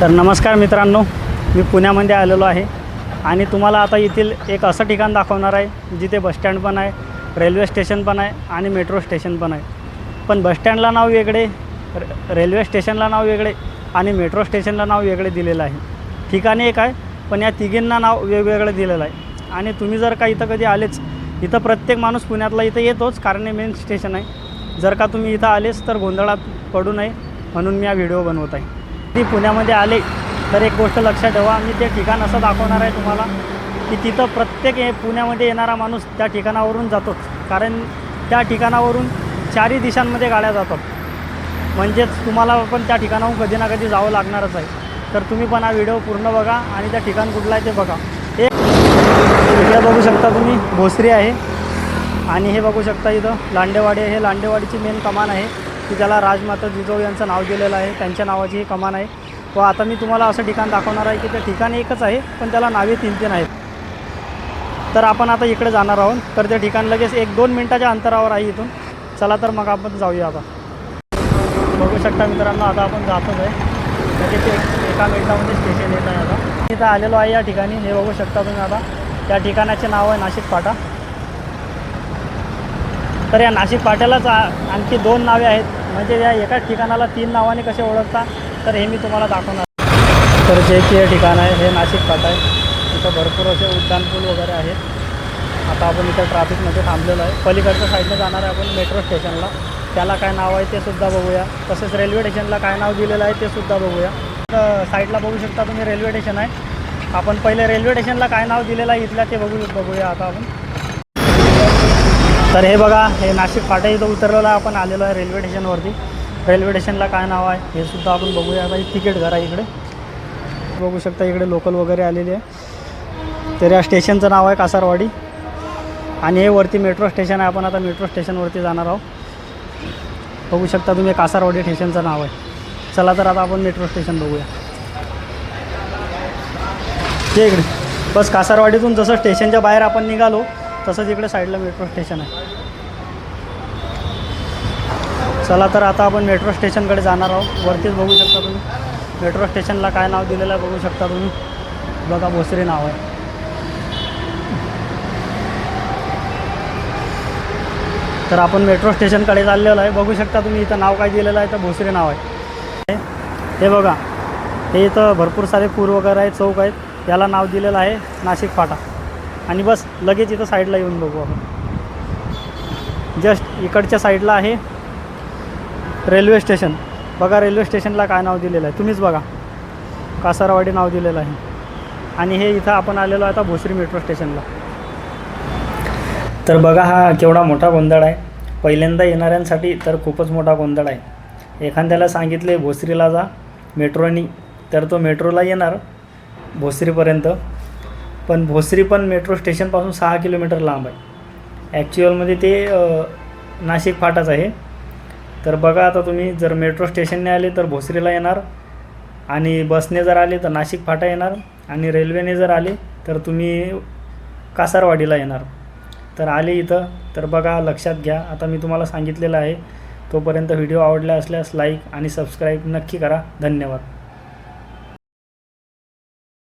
तर नमस्कार मित्रांनो मी पुण्यामध्ये आलेलो आहे आणि तुम्हाला आता येथील एक असं ठिकाण दाखवणार आहे जिथे बसस्टँड पण आहे रेल्वे स्टेशन पण आहे आणि मेट्रो स्टेशन पण आहे. पण बसस्टँडला नाव वेगळे रेल्वे स्टेशनला नाव वेगळे आणि मेट्रो स्टेशनला नाव वेगळे दिलेलं आहे. ठिकाणी एक आहे पण या तिघींना नाव वेगवेगळं दिलेलं आहे. आणि तुम्ही जर का इथं कधी आलेच इथं प्रत्येक माणूस पुण्यातला इथं येतोच कारण हे मेन स्टेशन आहे. जर का तुम्ही इथं आलेच तर गोंधळात पडू नये म्हणून मी हा व्हिडिओ बनवत आहे. ती पुण्यामध्ये आले तर एक गोष्ट लक्षात ठेवा. मी ते ठिकाण असं दाखवणार आहे तुम्हाला की तिथं प्रत्येक हे पुण्यामध्ये येणारा माणूस त्या ठिकाणावरून जातोच कारण त्या ठिकाणावरून चारही दिशांमध्ये गाड्या जातात. म्हणजेच तुम्हाला पण त्या ठिकाणाहून कधी ना कधी जावं लागणारच आहे. तर तुम्ही पण हा व्हिडिओ पूर्ण बघा आणि त्या ठिकाण कुठलं आहे ते बघा. हे इकडे बघू शकता तुम्ही भोसरी आहे. आणि हे बघू शकता इथं लांडेवाडी हे लांडेवाडीची मेन कमान आहे. की ज्याला राजमाता जिजाऊ यांचं नाव दिलेलं आहे त्यांच्या नावाची ही कमान आहे. व आता मी तुम्हाला असं ठिकाण दाखवणार आहे की ते ठिकाण एकच आहे पण त्याला नावे तीन तीन आहेत. तर आपण आता इकडे जाणार आहोत. तर ते ठिकाण लगेच एक दोन मिनटाच्या अंतरावर आहे इथून. चला तर मग आपण जाऊया आता. बघू शकता मित्रांनो आता आपण जातोच आहे. म्हणजे लगेच एक एका मिनटामध्ये स्टेशन येत आहे आता. इथं आलेलो आहे या ठिकाणी. हे बघू शकता तुम्ही आता. त्या ठिकाणाचे नाव आहे नाशिक फाटा तर या नाशिक फाट्यालाच आणखी दोन नावे आहेत. म्हणजे या एकाच ठिकाणाला तीन नावाने कसे ओळखता तर हे मी तुम्हाला दाखवणार. तर जे की हे ठिकाण आहे हे नाशिक फाटा आहे. इथं भरपूर असे उड्डाणपूल वगैरे आहेत. आता आपण इथं ट्रॅफिकमध्ये थांबलेलो आहे. पलीकडच्या साईडनं जाणार आहे आपण मेट्रो स्टेशनला. त्याला काय नाव आहे ते सुद्धा बघूया. तसेच रेल्वे स्टेशनला काय नाव दिलेलं आहे ते सुद्धा बघूया. तर साईडला बघू शकता तुम्ही रेल्वे स्टेशन आहे. आपण पहिले रेल्वे स्टेशनला काय नाव दिलेलं आहे इथल्या ते बघू बघूया आता आपण. तर हे बघा हे नाशिक फाटा इथं उतरलेलं आहे आपण आलेलो आहे रेल्वे स्टेशनवरती रेल्वे स्टेशनला काय नाव आहे हे सुद्धा आपण बघूया. बाई तिकीट घरा इकडे. बघू शकता इकडे लोकल वगैरे आलेली आहे. तर या स्टेशनचं नाव आहे कासारवाडी. आणि हे वरती मेट्रो स्टेशन आहे. आपण आता मेट्रो स्टेशनवरती जाणार आहोत. बघू शकता तुम्ही कासारवाडी स्टेशनचं नाव आहे. चला तर आता आपण मेट्रो स्टेशन बघूया. ते इकडे. बस कासारवाडीतून जसं स्टेशनच्या बाहेर आपण निघालो तसंच इकडे साईडला मेट्रो स्टेशन आहे. चला तर आता आपण मेट्रो स्टेशनकडे जाणार आहोत. वरतीच बघू शकता तुम्ही. मेट्रो स्टेशनला काय नाव दिलेलं आहे बघू शकता तुम्ही. बघा भोसरी नाव आहे. तर आपण मेट्रो स्टेशनकडे चाललेलो आहे. बघू शकता तुम्ही इथं नाव काय दिलेलं आहे तर भोसरी नाव आहे. हे बघा. हे इथं भरपूर सारे पूर वगैरे आहेत चौक आहेत. याला नाव दिलेलं आहे नाशिक फाटा. आणि बस लगेच इथं साईडला येऊन बघू आपण. जस्ट इकडच्या साईडला आहे रेल्वे स्टेशन बघा रेल्वे स्टेशनला काय नाव दिलेलं आहे. तुम्हीच बघा. कासारवाडी नाव दिलेलं आहे. आणि हे इथं आपण आलेलो आहे आता भोसरी मेट्रो स्टेशनला तर बघा हा केवढा मोठा गोंधळ आहे. पहिल्यांदा येणाऱ्यांसाठी तर खूपच मोठा गोंधळ आहे. एखाद्याला सांगितले भोसरीला जा मेट्रोनी तर तो मेट्रोला येणार भोसरीपर्यंत. पण भोसरी पण मेट्रो स्टेशनपासून सहा किलोमीटर लांब आहे. ॲक्च्युअलमध्ये ते नाशिक फाटाच आहे. तर बघा आता तुम्ही जर मेट्रो स्टेशनने आले तर भोसरीला येणार. आणि बसने जर आले तर नाशिक फाटा येणार. आणि रेल्वेने जर आले तर तुम्ही कासारवाडीला येणार. तर आले इथं. तर बघा लक्षात घ्या. आता मी तुम्हाला सांगितलेलं आहे. तोपर्यंत व्हिडिओ आवडला असल्यास लाईक आणि सबस्क्राईब नक्की करा. धन्यवाद.